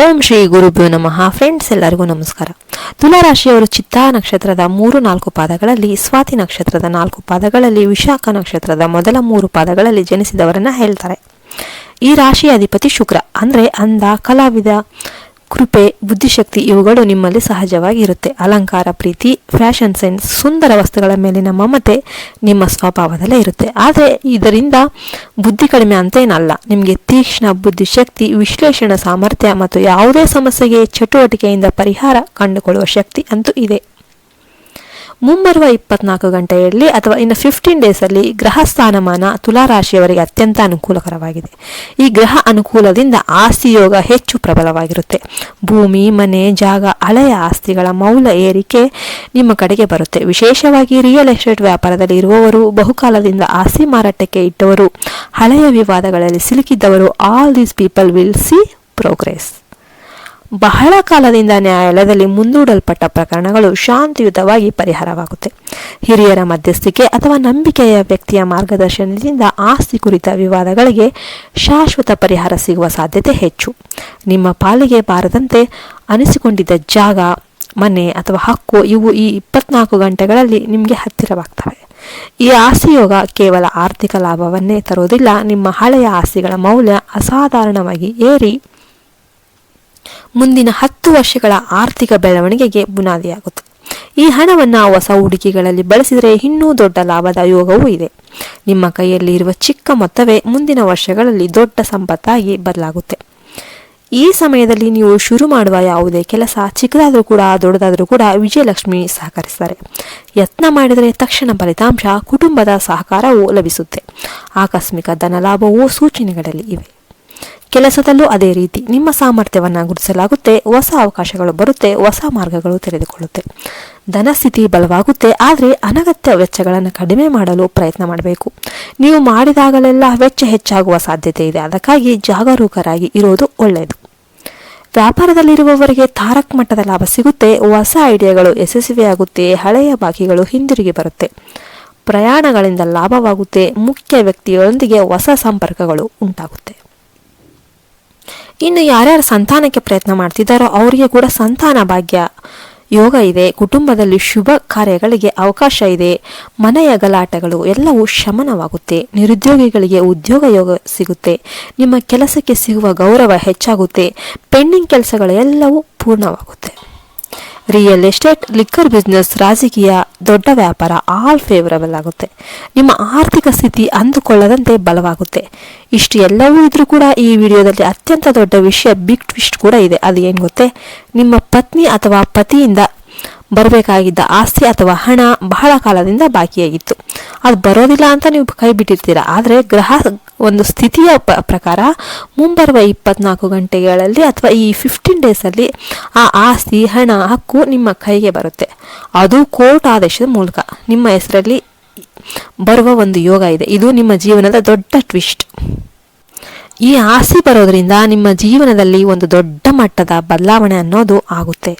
ಓಂ ಶ್ರೀ ಗುರುಭ್ಯೋ ನಮಃ. ಫ್ರೆಂಡ್ಸ್ ಎಲ್ಲರಿಗೂ ನಮಸ್ಕಾರ. ತುಲಾರಾಶಿಯವರು ಚಿತ್ತಾ ನಕ್ಷತ್ರದ ಮೂರು, ನಾಲ್ಕು ಪಾದಗಳಲ್ಲಿ, ಸ್ವಾತಿ ನಕ್ಷತ್ರದ ನಾಲ್ಕು ಪಾದಗಳಲ್ಲಿ, ವಿಶಾಖ ನಕ್ಷತ್ರದ ಮೊದಲ ಮೂರು ಪಾದಗಳಲ್ಲಿ ಜನಿಸಿದವರನ್ನ ಹೇಳ್ತಾರೆ. ಈ ರಾಶಿಯ ಅಧಿಪತಿ ಶುಕ್ರ. ಅಂದ್ರೆ ಅಂದ ಕಲಾವಿದ ಕೃಪೆ, ಬುದ್ಧಿಶಕ್ತಿ ಇವುಗಳು ನಿಮ್ಮಲ್ಲಿ ಸಹಜವಾಗಿ ಇರುತ್ತೆ ಅಲಂಕಾರ, ಪ್ರೀತಿ, ಫ್ಯಾಷನ್ ಸೆನ್ಸ್, ಸುಂದರ ವಸ್ತುಗಳ ಮೇಲಿನ ಮಮತೆ ನಿಮ್ಮ ಸ್ವಭಾವದಲ್ಲೇ ಇರುತ್ತೆ. ಆದರೆ ಇದರಿಂದ ಬುದ್ಧಿ ಕಡಿಮೆ ಅಂತೇನಲ್ಲ. ನಿಮಗೆ ತೀಕ್ಷ್ಣ ಬುದ್ಧಿಶಕ್ತಿ, ವಿಶ್ಲೇಷಣಾ ಸಾಮರ್ಥ್ಯ ಮತ್ತು ಯಾವುದೇ ಸಮಸ್ಯೆಗೆ ಚಟುವಟಿಕೆಯಿಂದ ಪರಿಹಾರ ಕಂಡುಕೊಳ್ಳುವ ಶಕ್ತಿ ಅಂತೂ ಇದೆ. ಮುಂಬರುವ ಇಪ್ಪತ್ನಾಲ್ಕು ಗಂಟೆಯಲ್ಲಿ ಅಥವಾ ಇನ್ನು ಫಿಫ್ಟೀನ್ ಡೇಸಲ್ಲಿ ಗ್ರಹ ಸ್ಥಾನಮಾನ ತುಲಾರಾಶಿಯವರಿಗೆ ಅತ್ಯಂತ ಅನುಕೂಲಕರವಾಗಿದೆ. ಈ ಗ್ರಹ ಅನುಕೂಲದಿಂದ ಆಸ್ತಿ ಯೋಗ ಹೆಚ್ಚು ಪ್ರಬಲವಾಗಿರುತ್ತೆ. ಭೂಮಿ, ಮನೆ, ಜಾಗ, ಹಳೆಯ ಆಸ್ತಿಗಳ ಮೌಲ್ಯ ಏರಿಕೆ ನಿಮ್ಮ ಕಡೆಗೆ ಬರುತ್ತೆ. ವಿಶೇಷವಾಗಿ ರಿಯಲ್ ಎಸ್ಟೇಟ್ ವ್ಯಾಪಾರದಲ್ಲಿ ಇರುವವರು, ಬಹುಕಾಲದಿಂದ ಆಸ್ತಿ ಮಾರಾಟಕ್ಕೆ ಇಟ್ಟವರು, ಹಳೆಯ ವಿವಾದಗಳಲ್ಲಿ ಸಿಲುಕಿದ್ದವರು all these people will see progress ಬಹಳ ಕಾಲದಿಂದ ನ್ಯಾಯಾಲಯದಲ್ಲಿ ಮುಂದೂಡಲ್ಪಟ್ಟ ಪ್ರಕರಣಗಳು ಶಾಂತಿಯುತವಾಗಿ ಪರಿಹಾರವಾಗುತ್ತೆ. ಹಿರಿಯರ ಮಧ್ಯಸ್ಥಿಕೆ ಅಥವಾ ನಂಬಿಕೆಯ ವ್ಯಕ್ತಿಯ ಮಾರ್ಗದರ್ಶನದಿಂದ ಆಸ್ತಿ ಕುರಿತ ವಿವಾದಗಳಿಗೆ ಶಾಶ್ವತ ಪರಿಹಾರ ಸಿಗುವ ಸಾಧ್ಯತೆ ಹೆಚ್ಚು. ನಿಮ್ಮ ಪಾಲಿಗೆ ಬಾರದಂತೆ ಅನಿಸಿಕೊಂಡಿದ್ದ ಜಾಗ, ಮನೆ ಅಥವಾ ಹಕ್ಕು ಇವು ಈ ಇಪ್ಪತ್ನಾಲ್ಕು ಗಂಟೆಗಳಲ್ಲಿ ನಿಮಗೆ ಹತ್ತಿರವಾಗ್ತವೆ. ಈ ಆಸ್ತಿಯೋಗ ಕೇವಲ ಆರ್ಥಿಕ ಲಾಭವನ್ನೇ ತರುವುದಿಲ್ಲ, ನಿಮ್ಮ ಹಳೆಯ ಆಸ್ತಿಗಳ ಮೌಲ್ಯ ಅಸಾಧಾರಣವಾಗಿ ಏರಿ ಮುಂದಿನ ಹತ್ತು ವರ್ಷಗಳ ಆರ್ಥಿಕ ಬೆಳವಣಿಗೆಗೆ ಬುನಾದಿಯಾಗುತ್ತೆ. ಈ ಹಣವನ್ನು ಹೊಸ ಹೂಡಿಕೆಗಳಲ್ಲಿ ಬಳಸಿದರೆ ಇನ್ನೂ ದೊಡ್ಡ ಲಾಭದ ಯೋಗವೂ ಇದೆ. ನಿಮ್ಮ ಕೈಯಲ್ಲಿ ಇರುವ ಚಿಕ್ಕ ಮೊತ್ತವೇ ಮುಂದಿನ ವರ್ಷಗಳಲ್ಲಿ ದೊಡ್ಡ ಸಂಪತ್ತಾಗಿ ಬದಲಾಗುತ್ತೆ. ಈ ಸಮಯದಲ್ಲಿ ನೀವು ಶುರು ಮಾಡುವ ಯಾವುದೇ ಕೆಲಸ ಚಿಕ್ಕದಾದರೂ ಕೂಡ, ದೊಡ್ಡದಾದರೂ ಕೂಡ ವಿಜಯಲಕ್ಷ್ಮಿ ಸಹಕರಿಸ್ತಾರೆ ಯತ್ನ ಮಾಡಿದರೆ ತಕ್ಷಣ ಫಲಿತಾಂಶ ಕುಟುಂಬದ ಸಹಕಾರವೂ ಲಭಿಸುತ್ತೆ. ಆಕಸ್ಮಿಕ ಧನಲಾಭವೂ ಸೂಚನೆಗಳಲ್ಲಿ ಇವೆ. ಕೆಲಸದಲ್ಲೂ ಅದೇ ರೀತಿ ನಿಮ್ಮ ಸಾಮರ್ಥ್ಯವನ್ನು ಗುರುತಿಸಲಾಗುತ್ತೆ, ಹೊಸ ಅವಕಾಶಗಳು ಬರುತ್ತೆ, ಹೊಸ ಮಾರ್ಗಗಳು ತೆರೆದುಕೊಳ್ಳುತ್ತೆ. ಧನಸ್ಥಿತಿ ಬಲವಾಗುತ್ತೆ, ಆದರೆ ಅನಗತ್ಯ ವೆಚ್ಚಗಳನ್ನು ಕಡಿಮೆ ಮಾಡಲು ಪ್ರಯತ್ನ ಮಾಡಬೇಕು. ನೀವು ಮಾಡಿದಾಗಲೆಲ್ಲ ವೆಚ್ಚ ಹೆಚ್ಚಾಗುವ ಸಾಧ್ಯತೆ ಇದೆ, ಅದಕ್ಕಾಗಿ ಜಾಗರೂಕರಾಗಿ ಇರೋದು ಒಳ್ಳೆಯದು ವ್ಯಾಪಾರದಲ್ಲಿರುವವರಿಗೆ ತಾರಕ್ ಮಟ್ಟದ ಲಾಭ ಸಿಗುತ್ತೆ, ಹೊಸ ಐಡಿಯಾಗಳು ಯಶಸ್ವಿಯಾಗುತ್ತೆ ಹಳೆಯ ಬಾಕಿಗಳು ಹಿಂದಿರುಗಿ ಬರುತ್ತೆ. ಪ್ರಯಾಣಗಳಿಂದ ಲಾಭವಾಗುತ್ತೆ, ಮುಖ್ಯ ವ್ಯಕ್ತಿಗಳೊಂದಿಗೆ ಹೊಸ ಸಂಪರ್ಕಗಳು ಉಂಟಾಗುತ್ತೆ. ಇನ್ನು ಯಾರ್ಯಾರು ಸಂತಾನಕ್ಕೆ ಪ್ರಯತ್ನ ಮಾಡ್ತಿದ್ದಾರೋ ಅವರಿಗೆ ಕೂಡ ಸಂತಾನ ಭಾಗ್ಯ ಯೋಗ ಇದೆ. ಕುಟುಂಬದಲ್ಲಿ ಶುಭ ಕಾರ್ಯಗಳಿಗೆ ಅವಕಾಶ ಇದೆ. ಮನೆಯ ಗಲಾಟೆಗಳು ಎಲ್ಲವೂ ಶಮನವಾಗುತ್ತೆ. ನಿರುದ್ಯೋಗಿಗಳಿಗೆ ಉದ್ಯೋಗ ಯೋಗ ಸಿಗುತ್ತೆ. ನಿಮ್ಮ ಕೆಲಸಕ್ಕೆ ಸಿಗುವ ಗೌರವ ಹೆಚ್ಚಾಗುತ್ತೆ. ಪೆಂಡಿಂಗ್ ಕೆಲಸಗಳೆಲ್ಲವೂ ಪೂರ್ಣವಾಗುತ್ತೆ. ರಿಯಲ್ ಎಸ್ಟೇಟ್ ಲಿಕ್ಕರ್ ಬಿಸ್ನೆಸ್ ರಾಜಕೀಯ, ದೊಡ್ಡ ವ್ಯಾಪಾರ ಆಲ್ ಫೇವರಬಲ್ ಆಗುತ್ತೆ. ನಿಮ್ಮ ಆರ್ಥಿಕ ಸ್ಥಿತಿ ಅಂದುಕೊಳ್ಳದಂತೆ ಬಲವಾಗುತ್ತೆ. ಇಷ್ಟು ಎಲ್ಲವೂ ಇದ್ರೂ ಕೂಡ ಈ ವಿಡಿಯೋದಲ್ಲಿ ಅತ್ಯಂತ ದೊಡ್ಡ ವಿಷಯ ಬಿಗ್ ಟ್ವಿಸ್ಟ್ ಕೂಡ ಇದೆ. ಅದು ಏನು ಗೊತ್ತೇ? ನಿಮ್ಮ ಪತ್ನಿ ಅಥವಾ ಪತಿಯಿಂದ ಬರಬೇಕಾಗಿದ್ದ ಆಸ್ತಿ ಅಥವಾ ಹಣ ಬಹಳ ಕಾಲದಿಂದ ಬಾಕಿಯಾಗಿತ್ತು. ಅದು ಬರೋದಿಲ್ಲ ಅಂತ ನೀವು ಕೈ ಬಿಟ್ಟಿರ್ತೀರ. ಆದರೆ ಗ್ರಹ ಒಂದು ಸ್ಥಿತಿಯ ಪ್ರಕಾರ ಮುಂಬರುವ ಇಪ್ಪತ್ನಾಲ್ಕು ಗಂಟೆಗಳಲ್ಲಿ ಅಥವಾ ಈ ಫಿಫ್ಟೀನ್ ಡೇಸಲ್ಲಿ ಆ ಆಸ್ತಿ, ಹಣ, ಹಕ್ಕು ನಿಮ್ಮ ಕೈಗೆ ಬರುತ್ತೆ. ಅದು ಕೋರ್ಟ್ ಆದೇಶದ ಮೂಲಕ. ನಿಮ್ಮ ಹೆಸರಲ್ಲಿ ಬರುವ ಒಂದು ಯೋಗ ಇದೆ. ಇದು ನಿಮ್ಮ ಜೀವನದ ದೊಡ್ಡ ಟ್ವಿಸ್ಟ್. ಈ ಆಸ್ತಿ ಬರೋದ್ರಿಂದ ನಿಮ್ಮ ಜೀವನದಲ್ಲಿ ಒಂದು ದೊಡ್ಡ ಮಟ್ಟದ ಬದಲಾವಣೆ ಅನ್ನೋದು ಆಗುತ್ತೆ.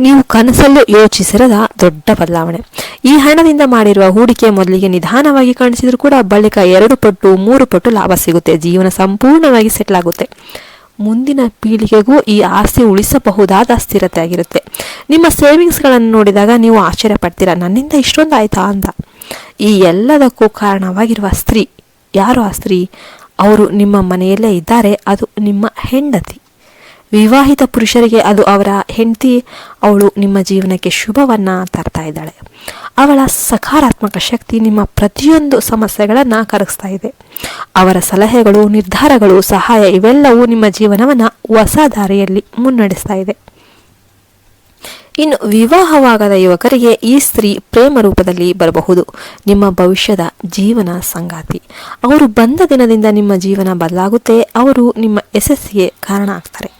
ನೀವು ಕನಸಲ್ಲೂ ಯೋಚಿಸಿರದ ದೊಡ್ಡ ಬದಲಾವಣೆ. ಈ ಹಣದಿಂದ ಮಾಡಿರುವ ಹೂಡಿಕೆ ಮೊದಲಿಗೆ ನಿಧಾನವಾಗಿ ಕಾಣಿಸಿದರೂ ಕೂಡ ಬಳಿಕ ಎರಡು ಪಟ್ಟು, ಮೂರು ಪಟ್ಟು ಲಾಭ ಸಿಗುತ್ತೆ. ಜೀವನ ಸಂಪೂರ್ಣವಾಗಿ ಸೆಟ್ಲ್ ಆಗುತ್ತೆ. ಮುಂದಿನ ಪೀಳಿಗೆಗೂ ಈ ಆಸ್ತಿ ಉಳಿಸಬಹುದಾದ ಸ್ಥಿರತೆ ಆಗಿರುತ್ತೆ. ನಿಮ್ಮ ಸೇವಿಂಗ್ಸ್ಗಳನ್ನು ನೋಡಿದಾಗ ನೀವು ಆಶ್ಚರ್ಯ ಪಡ್ತೀರಾ ನನ್ನಿಂದ ಇಷ್ಟೊಂದು ಆಯ್ತಾ ಅಂತ ಈ ಎಲ್ಲದಕ್ಕೂ ಕಾರಣವಾಗಿರುವ ಸ್ತ್ರೀ. ಯಾರು ಆ ಸ್ತ್ರೀ? ಅವರು ನಿಮ್ಮ ಮನೆಯಲ್ಲೇ ಇದ್ದಾರೆ. ಅದು ನಿಮ್ಮ ಹೆಂಡತಿ. ವಿವಾಹಿತ ಪುರುಷರಿಗೆ ಅದು ಅವರ ಹೆಂಡತಿ, ಅವಳು ನಿಮ್ಮ ಜೀವನಕ್ಕೆ ಶುಭವನ್ನು ತರ್ತಾ ಇದ್ದಾಳೆ. ಅವಳ ಸಕಾರಾತ್ಮಕ ಶಕ್ತಿ ನಿಮ್ಮ ಪ್ರತಿಯೊಂದು ಸಮಸ್ಯೆಗಳನ್ನು ಕರಗಿಸ್ತಾ ಇದೆ. ಅವರ ಸಲಹೆಗಳು, ನಿರ್ಧಾರಗಳು, ಸಹಾಯ ಇವೆಲ್ಲವೂ ನಿಮ್ಮ ಜೀವನವನ್ನು ಹೊಸ ದಾರಿಯಲ್ಲಿ ಮುನ್ನಡೆಸ್ತಾ ಇದೆ. ಇನ್ನು ವಿವಾಹವಾಗದ ಯುವಕರಿಗೆ ಈ ಸ್ತ್ರೀ ಪ್ರೇಮ ರೂಪದಲ್ಲಿ ಬರಬಹುದು. ನಿಮ್ಮ ಭವಿಷ್ಯದ ಜೀವನ ಸಂಗಾತಿ. ಅವರು ಬಂದ ದಿನದಿಂದ ನಿಮ್ಮ ಜೀವನ ಬದಲಾಗುತ್ತೆ. ಅವರು ನಿಮ್ಮ ಯಶಸ್ಸಿಗೆ ಕಾರಣ ಆಗ್ತಾರೆ.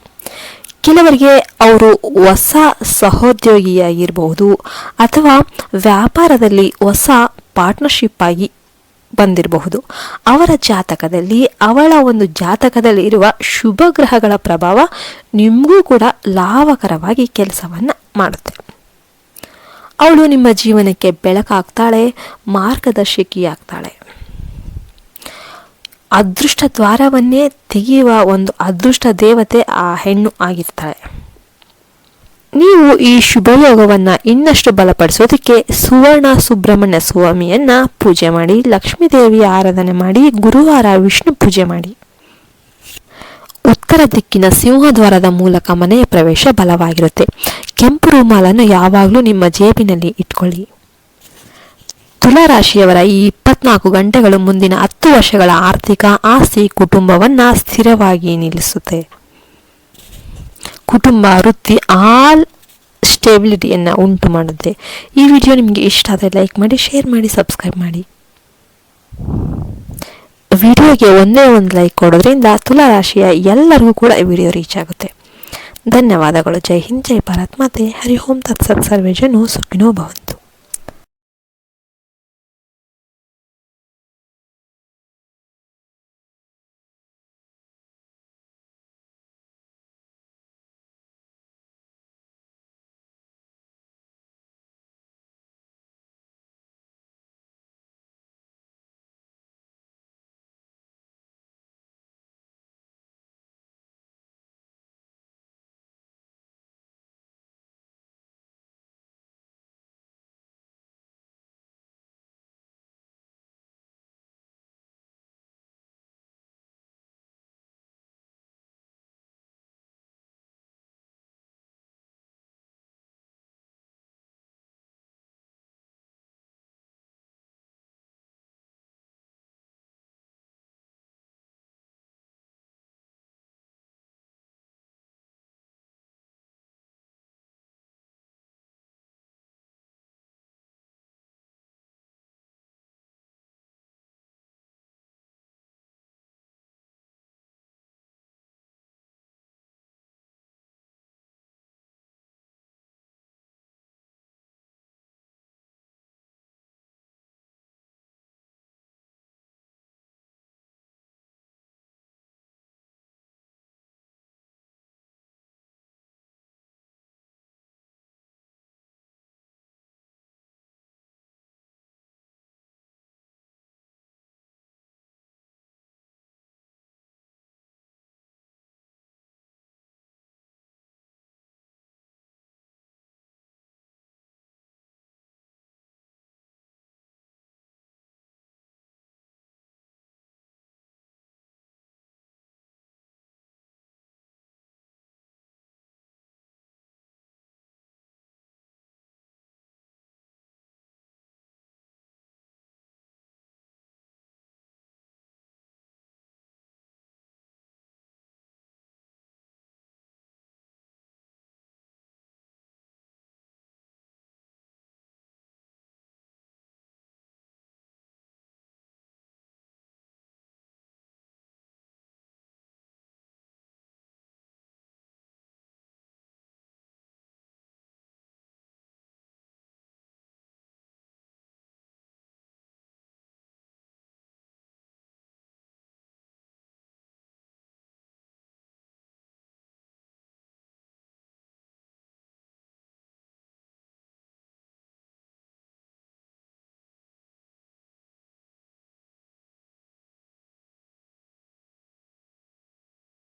ಕೆಲವರಿಗೆ ಅವರು ಹೊಸ ಸಹೋದ್ಯೋಗಿಯಾಗಿರಬಹುದು ಅಥವಾ ವ್ಯಾಪಾರದಲ್ಲಿ ಹೊಸ ಪಾರ್ಟ್ನರ್ಶಿಪ್ ಆಗಿ ಬಂದಿರಬಹುದು. ಅವರ ಜಾತಕದಲ್ಲಿ, ಅವಳ ಒಂದು ಜಾತಕದಲ್ಲಿ ಇರುವ ಶುಭ ಗ್ರಹಗಳ ಪ್ರಭಾವ ನಿಮಗೂ ಕೂಡ ಲಾಭಕರವಾಗಿ ಕೆಲಸವನ್ನು ಮಾಡುತ್ತೆ. ಅವಳು ನಿಮ್ಮ ಜೀವನಕ್ಕೆ ಬೆಳಕಾಗ್ತಾಳೆ, ಮಾರ್ಗದರ್ಶಕಿಯಾಗ್ತಾಳೆ. ಅದೃಷ್ಟ ದ್ವಾರವನ್ನೇ ತೆಗೆಯುವ ಒಂದು ಅದೃಷ್ಟ ದೇವತೆ ಆ ಹೆಣ್ಣು ಆಗಿರ್ತಾಳೆ. ನೀವು ಈ ಶುಭಯೋಗವನ್ನು ಇನ್ನಷ್ಟು ಬಲಪಡಿಸೋದಕ್ಕೆ ಸುವರ್ಣ ಸುಬ್ರಹ್ಮಣ್ಯ ಸ್ವಾಮಿಯನ್ನ ಪೂಜೆ ಮಾಡಿ, ಲಕ್ಷ್ಮೀ ದೇವಿಯ ಆರಾಧನೆ ಮಾಡಿ, ಗುರುವಾರ ವಿಷ್ಣು ಪೂಜೆ ಮಾಡಿ. ಉತ್ತರ ದಿಕ್ಕಿನ ಸಿಂಹದ್ವಾರದ ಮೂಲಕ ಮನೆಯ ಪ್ರವೇಶ ಬಲವಾಗಿರುತ್ತೆ. ಕೆಂಪು ರೂಮಾಲನ್ನು ಯಾವಾಗಲೂ ನಿಮ್ಮ ಜೇಬಿನಲ್ಲಿ ಇಟ್ಕೊಳ್ಳಿ. ತುಲಾರಾಶಿಯವರ ಈ ಇಪ್ಪತ್ನಾಲ್ಕು ಗಂಟೆಗಳು ಮುಂದಿನ ಹತ್ತು ವರ್ಷಗಳ ಆರ್ಥಿಕ ಆಸ್ತಿ ಕುಟುಂಬವನ್ನ ಸ್ಥಿರವಾಗಿ ನಿಲ್ಲಿಸುತ್ತೆ. ಕುಟುಂಬ ವೃತ್ತಿ ಆಲ್ ಸ್ಟೇಬಿಲಿಟಿಯನ್ನು ಉಂಟು ಮಾಡುತ್ತೆ. ಈ ವಿಡಿಯೋ ನಿಮಗೆ ಇಷ್ಟ ಆದರೆ ಲೈಕ್ ಮಾಡಿ, ಶೇರ್ ಮಾಡಿ, ಸಬ್ಸ್ಕ್ರೈಬ್ ಮಾಡಿ. ವಿಡಿಯೋಗೆ ಒಂದೇ ಒಂದು ಲೈಕ್ ಕೊಡೋದ್ರಿಂದ ತುಲಾರಾಶಿಯ ಎಲ್ಲರಿಗೂ ಕೂಡ ಈ ವಿಡಿಯೋ ರೀಚ್ ಆಗುತ್ತೆ. ಧನ್ಯವಾದಗಳು. ಜೈ ಹಿಂದ್, ಜೈ ಭಾರತ್. ಮಾತೆ, ಹರಿ ತತ್ಸತ್ ಸರ್ವೇ ಜನೋ ಸುಖಿನೋ ಭವಂತು.